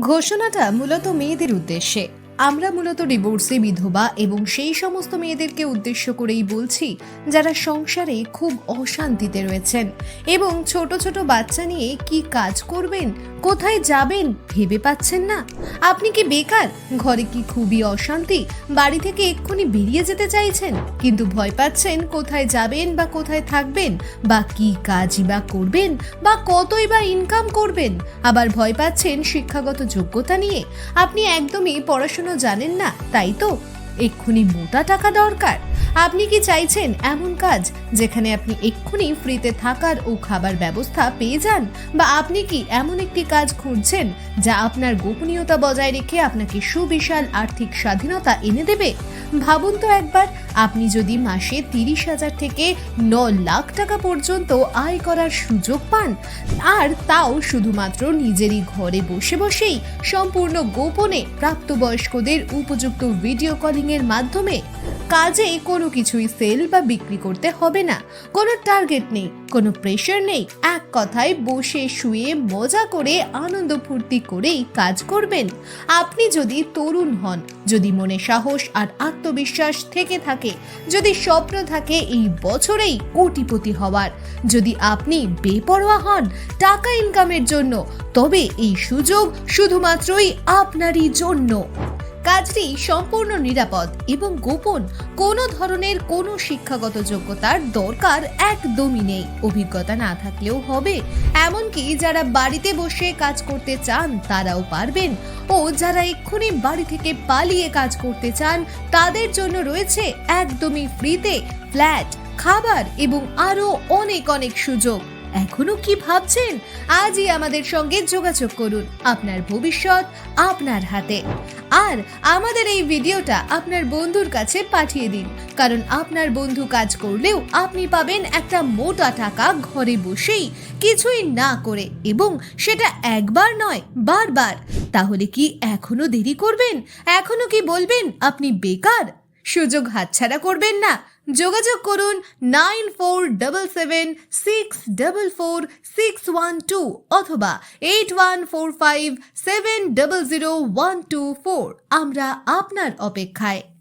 ঘোষণাটা মূলত মেয়েদের উদ্দেশ্যে। আমরা মূলত ডিভোর্সে বিধবা এবং সেই সমস্ত মেয়েদেরকে উদ্দেশ্য করেই বলছি, যারা সংসারে খুব অশান্তিতে রয়েছেন এবং ছোট ছোট বাচ্চা নিয়ে কি কাজ করবেন কোথায় যাবেন ভেবে পাচ্ছেন না? আপনি কি বেকার? ঘরে কি খুবই অশান্তি? বাড়ি থেকে এক্ষুনি বেরিয়ে যেতে চাইছেন? কিন্তু ভয় পাচ্ছেন কোথায় যাবেন বা কোথায় থাকবেন? বা কি কাজই বা করবেন? বা কতই বা ইনকাম করবেন? আবার ভয় পাচ্ছেন শিক্ষাগত যোগ্যতা নিয়ে? আপনি একদমই পড়াশুনো জানেন না, তাই তো? এক্ষুনি মোটা টাকা দরকার। আপনি কি চাইছেন এমন কাজ যেখানে আপনি এক্ষুনি ফ্রিতে থাকার ও খাবার ব্যবস্থা পেয়ে যান? বা আপনি কি এমন একটি কাজ খুঁজছেন যা আপনার গোপনীয়তা বজায় রেখে আপনাকে সুবিশাল আর্থিক স্বাধীনতা এনে দেবে? ভাবুন তো একবার, আপনি যদি মাসে তিরিশ হাজার থেকে ন লাখ টাকা পর্যন্ত আয় করার সুযোগ পান, আর তাও শুধুমাত্র নিজেরই ঘরে বসে বসেই সম্পূর্ণ গোপনে প্রাপ্তবয়স্কদের উপযুক্ত ভিডিও কলিং এর মাধ্যমে কাজে কোনো কিছুই সেল বা বিক্রি করতে হবে না। কোনো টার্গেট নেই, কোনো প্রেশার নেই। এক কথায় বসে শুয়ে মজা করে আনন্দ ফুর্তি করেই কাজ করবেন। আপনি যদি তরুণ হন, যদি মনে সাহস আর আত্মবিশ্বাস থেকে থাকে, যদি স্বপ্ন থাকে এই বছরেই কোটিপতি হওয়ার। যদি আপনি বেপরোয়া হন টাকা ইনকামের জন্য, তবে এই সুযোগ শুধুমাত্রই আপনারই জন্য। কাজটি সম্পূর্ণ নিরাপদ এবং গোপন। কোনো ধরনের কোনো শিক্ষাগত যোগ্যতার দরকার একদমই নেই। অভিজ্ঞতা না থাকলেও হবে। এমনকি যারা বাড়িতে বসে কাজ করতে চান, তারাও পারবেন। ও যারা এক্ষুনি বাড়ি থেকে পালিয়ে কাজ করতে চান, তাদের জন্য রয়েছে একদমই ফ্রিতে ফ্ল্যাট, খাবার এবং আরও অনেক অনেক সুযোগ। এখনও কি ভাবছেন? আজই আমাদের সঙ্গে যোগাযোগ করুন। আপনার ভবিষ্যৎ আপনার হাতে। আর আমাদের এই ভিডিওটা আপনার বন্ধুর কাছে পাঠিয়ে দিন। কারণ আপনার বন্ধু কাজ করলেও আপনি পাবেন একটা মোটা টাকা ঘরে বসেই কিছুই না করে এবং সেটা একবার নয়, বারবার। তাহলে কি এখনও দেরি করবেন? এখনও কি বলবেন আপনি বেকার? সুযোগ হাতছাড়া করবেন না। যোগাযোগ করুন nine four double seven six double four six one two অথবা eight one four five seven double zero one two four. আমরা আপনার অপেক্ষায়।